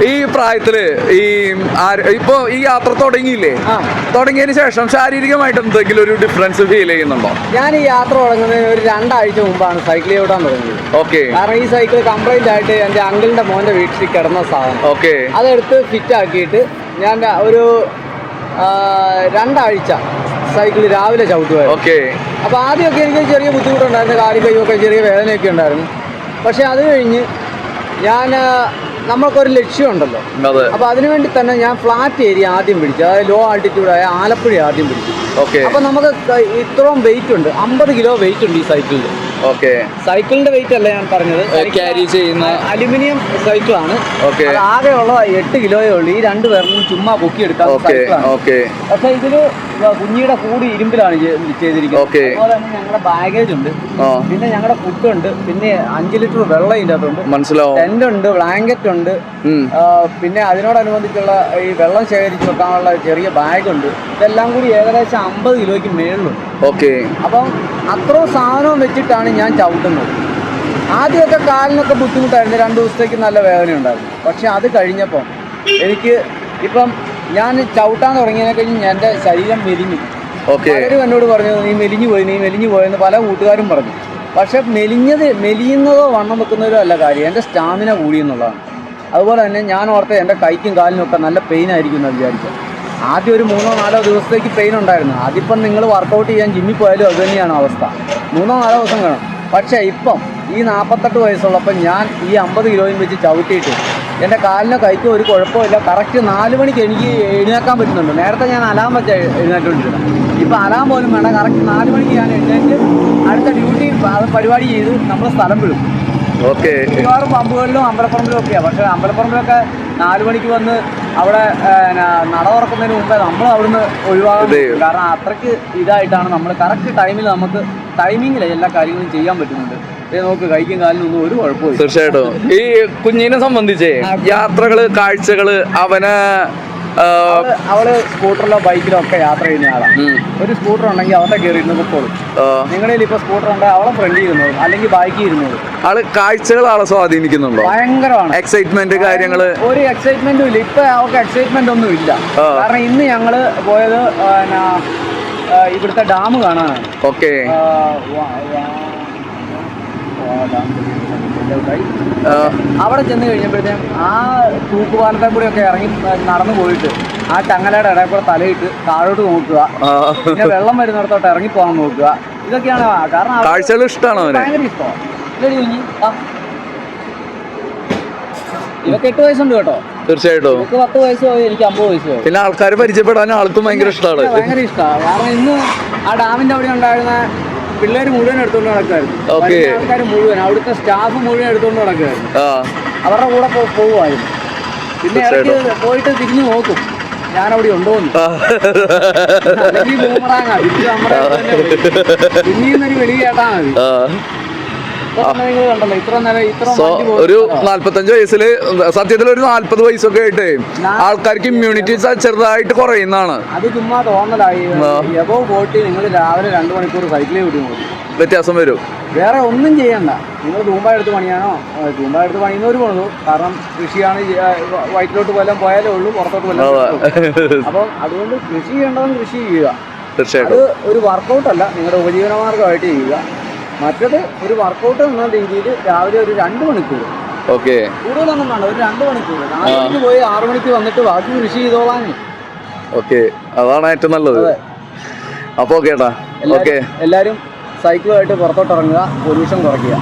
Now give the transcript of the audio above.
ഈ പ്രായത്തിൽ ഈ ഇപ്പൊ ഈ യാത്ര തുടങ്ങിയില്ലേ? തുടങ്ങിയതിന് ശേഷം ശാരീരികമായിട്ട് എന്തെങ്കിലും ഒരു ഡിഫറൻസ് ഫീൽ ചെയ്യുന്നുണ്ടോ? ഞാൻ ഈ യാത്ര തുടങ്ങുന്നതിന് ഒരു രണ്ടാഴ്ച മുമ്പാണ് സൈക്കിൾ ഓടാൻ തുടങ്ങിയത്. ഓക്കെ. കാരണം ഈ സൈക്കിൾ കംപ്ലൈന്റ് ആയിട്ട് എന്റെ അങ്കിളിന്റെ മോന്റെ വീട്ടിൽ കിടന്ന സാധനം. ഓക്കെ. അതെടുത്ത് ഫിറ്റ് ആക്കിയിട്ട് ഞാൻ ഒരു രണ്ടാഴ്ച സൈക്കിൾ രാവിലെ ചവിട്ടുമായിരുന്നു ഓക്കെ. അപ്പോൾ ആദ്യമൊക്കെ എനിക്ക് ചെറിയ ബുദ്ധിമുട്ടുണ്ടായിരുന്നു കാലി കൈയൊക്കെ ചെറിയ വേദനയൊക്കെ ഉണ്ടായിരുന്നു. പക്ഷേ അത് കഴിഞ്ഞ് ഞാൻ നമ്മൾക്കൊരു ലക്ഷ്യമുണ്ടല്ലോ. അപ്പൊ അപ്പോൾ അതിനുവേണ്ടി തന്നെ ഞാൻ ഫ്ലാറ്റ് ഏരിയ ആദ്യം പിടിച്ചു. അതായത് ലോ ആൾട്ടിറ്റ്യൂഡ് ആയ ആലപ്പുഴ ആദ്യം പിടിച്ചു. അപ്പൊ നമുക്ക് ഇത്രയും വെയിറ്റ് ഉണ്ട്. അമ്പത് കിലോ വെയിറ്റ് ഉണ്ട് ഈ സൈക്കിളിൽ ഓക്കെ. സൈക്കിളിന്റെ വെയിറ്റ് അല്ല ഞാൻ പറഞ്ഞത്? ക്യാരി ചെയ്യുന്ന അലുമിനിയം സൈക്കിളാണ് ഓക്കെ. ആകെ ഉള്ള എട്ട് കിലോയേ ഉള്ളൂ. ഈ രണ്ട് പേർക്കും ചുമ്മാ ഓക്കെ സൈക്കിളാണ് ഓക്കെ. പക്ഷെ ഇതിൽ കുഞ്ഞിയുടെ കൂടി ഇരുമ്പിലാണ് ചെയ്- ചെയ്തിരിക്കുന്നത്. അതുപോലെ തന്നെ ഞങ്ങളുടെ ബാഗേജ് ഉണ്ട്. പിന്നെ ഞങ്ങളുടെ ഫുഡ് ഉണ്ട്. പിന്നെ അഞ്ച് ലിറ്റർ വെള്ളം ഇതിന്റെ അകത്തുണ്ട്. മനസ്സിലാവും. ടെന്റ് ഉണ്ട് ബ്ലാങ്കറ്റ് ഉണ്ട്. പിന്നെ അതിനോടനുബന്ധിച്ചുള്ള ഈ വെള്ളം ശേഖരിച്ച് വെക്കാനുള്ള ചെറിയ ബാഗ് ഉണ്ട്. ഇതെല്ലാം കൂടി ഏകദേശം അമ്പത് കിലോയ്ക്ക് മേളിലുണ്ട്. ഓക്കെ. അപ്പം അത്രയും സാധനവും വെച്ചിട്ടാണ് ഞാൻ ചവിട്ടുന്നത്. ആദ്യമൊക്കെ കാലിനൊക്കെ ബുദ്ധിമുട്ടായിരുന്നു. രണ്ട് ദിവസത്തേക്ക് നല്ല വേദന ഉണ്ടായിരുന്നു പക്ഷെ അത് കഴിഞ്ഞപ്പം എനിക്ക് ഇപ്പം ഞാൻ ചവിട്ടാൻ തുടങ്ങിയതിനെ കഴിഞ്ഞ് എന്റെ ശരീരം മെലിഞ്ഞു. ഓക്കെ. പലരും എന്നോട് പറഞ്ഞു നീ മെലിഞ്ഞു പോയി നീ മെലിഞ്ഞു പോയെന്ന് പല കൂട്ടുകാരും പറഞ്ഞു. പക്ഷെ മെലിഞ്ഞത് മെലിയുന്നതോ വണ്ണം വെക്കുന്നതോ അല്ല കാര്യം. എന്റെ സ്റ്റാമിന കൂടിയെന്നുള്ളതാണ് അതുപോലെ തന്നെ ഞാൻ ഓർത്ത് എന്റെ കൈക്കും കാലിനും ഒക്കെ നല്ല പെയിൻ ആയിരിക്കും എന്ന് വിചാരിച്ചു ആദ്യം ഒരു മൂന്നോ നാലോ ദിവസത്തേക്ക് പെയിൻ ഉണ്ടായിരുന്നു. അതിപ്പം നിങ്ങൾ വർക്കൗട്ട് ചെയ്യാൻ ജിമ്മിൽ പോയാലും അത് തന്നെയാണ് അവസ്ഥ. മൂന്നോ നാലോ ദിവസം കാണും പക്ഷേ ഇപ്പം ഈ നാൽപ്പത്തെട്ട് വയസ്സുള്ളപ്പം ഞാൻ ഈ അമ്പത് കിലോയും വെച്ച് ചവിട്ടിയിട്ട് എന്റെ കാലിനോ കൈക്കോ ഒരു കുഴപ്പമില്ല. കറക്റ്റ് നാല് മണിക്ക് എനിക്ക് എഴുന്നേക്കാൻ പറ്റുന്നുണ്ട്. നേരത്തെ ഞാൻ അലാം വെച്ച് എഴുന്നേറ്റുകൊണ്ടിരുന്നത് ഇപ്പം അലാം പോലും വേണ്ട. കറക്റ്റ് നാല് മണിക്ക് ഞാൻ എഴുന്നേറ്റ് അടുത്ത ഡ്യൂട്ടി പരിപാടി ചെയ്ത് നമ്മൾ സ്ഥലം വിടും. ഓക്കെ മിക്കവാറും പമ്പുകളിലും അമ്പലപ്പറമ്പിലും ഒക്കെയാണ് പക്ഷേ അമ്പലപ്പറമ്പിലൊക്കെ നാല് മണിക്ക് വന്ന് അവിടെ നട തുറക്കുന്നതിന് മുമ്പേ നമ്മൾ അവിടുന്ന് ഒഴിവാകും. കാരണം അത്രയ്ക്ക് ഇതായിട്ടാണ് നമ്മൾ കറക്റ്റ് ടൈമിൽ നമുക്ക് ടൈമിങ്ങിൽ എല്ലാ കാര്യങ്ങളും ചെയ്യാൻ പറ്റുന്നുണ്ട്. നോക്ക് കൈക്കും കാലിനും ഒന്നും ഒരു കുഴപ്പമില്ല തീർച്ചയായിട്ടും. ഈ കുഞ്ഞിനെ സംബന്ധിച്ചേ യാത്രകൾ കാഴ്ചകൾ അവന് അവൾ സ്കൂട്ടറിലോ ബൈക്കിലോ ഒക്കെ യാത്ര ചെയ്യുന്ന ആളാണ് ഒരു സ്കൂട്ടർ ഉണ്ടെങ്കിൽ അവരുടെ കയറി ഇരുന്ന് പൊക്കോളും ആ, നിങ്ങളുടെ ഇപ്പോൾ സ്കൂട്ടർ ഉണ്ടെങ്കിൽ അവളെ ഫ്രണ്ടിൽ ഇരുന്നോളും അല്ലെങ്കിൽ ബൈക്കിൽ ഇരുന്നോളും ആൾ കാഴ്ചകൾ ആളെ സ്വാധീനിക്കുന്നുണ്ടോ? ഭയങ്കരമാണ്. എക്സൈറ്റ്മെന്റ് കാര്യങ്ങൾ? ഒരു എക്സൈറ്റ്മെന്റും ഇല്ല. ഇപ്പൊ അവർക്ക് എക്സൈറ്റ്മെന്റ് ഒന്നും ഇല്ല. കാരണം ഇന്ന് ഞങ്ങൾ പോയത് ഇവിടുത്തെ ഡാം കാണാനാണ്. ഓക്കെ അവിടെ ചെന്ന് കഴിഞ്ഞപ്പോഴത്തേക്കും ആ തൂക്കുപാലത്തെ കൂടെ ഒക്കെ ഇറങ്ങി നടന്നു പോയിട്ട് ആ ചങ്ങലയുടെ ഇടയിൽ കൂടെ തലയിട്ട് താഴോട്ട് നോക്കുക. പിന്നെ വെള്ളം വരുന്നിടത്തോട്ട് ഇറങ്ങി പോകാൻ നോക്കുക. ഇതൊക്കെയാണ് കാരണം കാഴ്ചകൾ ഇഷ്ടമാണോ ഭയങ്കര ഇഷ്ടമാണ് ഇവക്ക് എട്ട് വയസ്സുണ്ട് കേട്ടോ. തീർച്ചയായിട്ടും. എനിക്ക് പത്ത് വയസ്സ് എനിക്ക് അമ്പത് വയസ്സ് പിന്നെ ആൾക്കാരെ പരിചയപ്പെടാൻ ആൾക്കും ഭയങ്കര ഇഷ്ടമാണ്. ഭയങ്കര ഇഷ്ടമാണ് കാരണം ഇന്ന് ആ ഡാമിന്റെ അവിടെ ഉണ്ടായിരുന്ന പിള്ളേർ മുഴുവൻ എടുത്തോണ്ട് നടക്കുമായിരുന്നു. ആൾക്കാർ മുഴുവൻ അവിടുത്തെ സ്റ്റാഫ് മുഴുവൻ എടുത്തോണ്ട് നടക്കുമായിരുന്നു അവരുടെ കൂടെ പോകുമായിരുന്നു പോവുമായിരുന്നു. പിന്നെ ഇടയ്ക്ക് പോയിട്ട് തിരിഞ്ഞു നോക്കും ഞാൻ അവിടെ ഉണ്ടോന്ന്. പിന്നീന്നൊരു അല്ലെങ്കിൽ ബൂമറാങ്ങാ തിരിച്ച് നമ്മുടെ അടുത്ത് തന്നെ വരും. പിന്നെയും ഒരു വെളി കേട്ടാ മതി. സോ ഒരു നാല്പത്തഞ്ച് വയസ്സിൽ സത്യത്തിൽ ഒരു നാല്പത് വയസ്സൊക്കെ ആയിട്ട് ആൾക്കാർക്ക് ഇമ്മ്യൂണിറ്റി ചെറുതായിട്ട് കുറയുന്നതാണ്. അത് ചുമ്മാ തോന്നലായി. ആ. എബോ പോയിട്ട് നിങ്ങൾ രാവിലെ രണ്ട് മണിക്കൂർ സൈക്കിളിൽ വിട്ടു വ്യത്യാസം വരും. വേറെ ഒന്നും ചെയ്യണ്ട. നിങ്ങൾ തൂമ്പ എടുത്ത് പണിയാണോ? തൂമ്പ എടുത്ത് പണിയുന്നവർ പോണു കാരണം കൃഷിയാണ് വയറ്റിലോട്ട് വല്ലതും പോയാലേ ഉള്ളൂ പുറത്തോട്ട് വല്ലതും അപ്പൊ അതുകൊണ്ട് കൃഷി ചെയ്യേണ്ടതും കൃഷി ചെയ്യുക. അത് തീർച്ചയായിട്ടും ഒരു വർക്കൗട്ട് അല്ല നിങ്ങളുടെ ഉപജീവന മാർഗമായിട്ട് ചെയ്യുക. മറ്റത് ഒരു വർക്കൗട്ട് എന്ന രീതിയിൽ രാവിലെ ഒരു രണ്ട് മണിക്കൂർ. ഓക്കെ. കൂടുതലൊന്നും വേണ്ട ഒരു രണ്ട് മണിക്കൂർ. നാല് മണിക്ക് പോയി ആറു മണിക്ക് വന്നിട്ട് ബാക്കി കൃഷി ചെയ്തോളാനേ ഓക്കെ. അതാണ് ഏറ്റവും നല്ലത്. അതെ. അപ്പൊ ഓക്കെ. എല്ലാവരും സൈക്കിളുമായിട്ട് പുറത്തോട്ട് ഇറങ്ങുക പൊല്യൂഷൻ കുറയ്ക്കുക.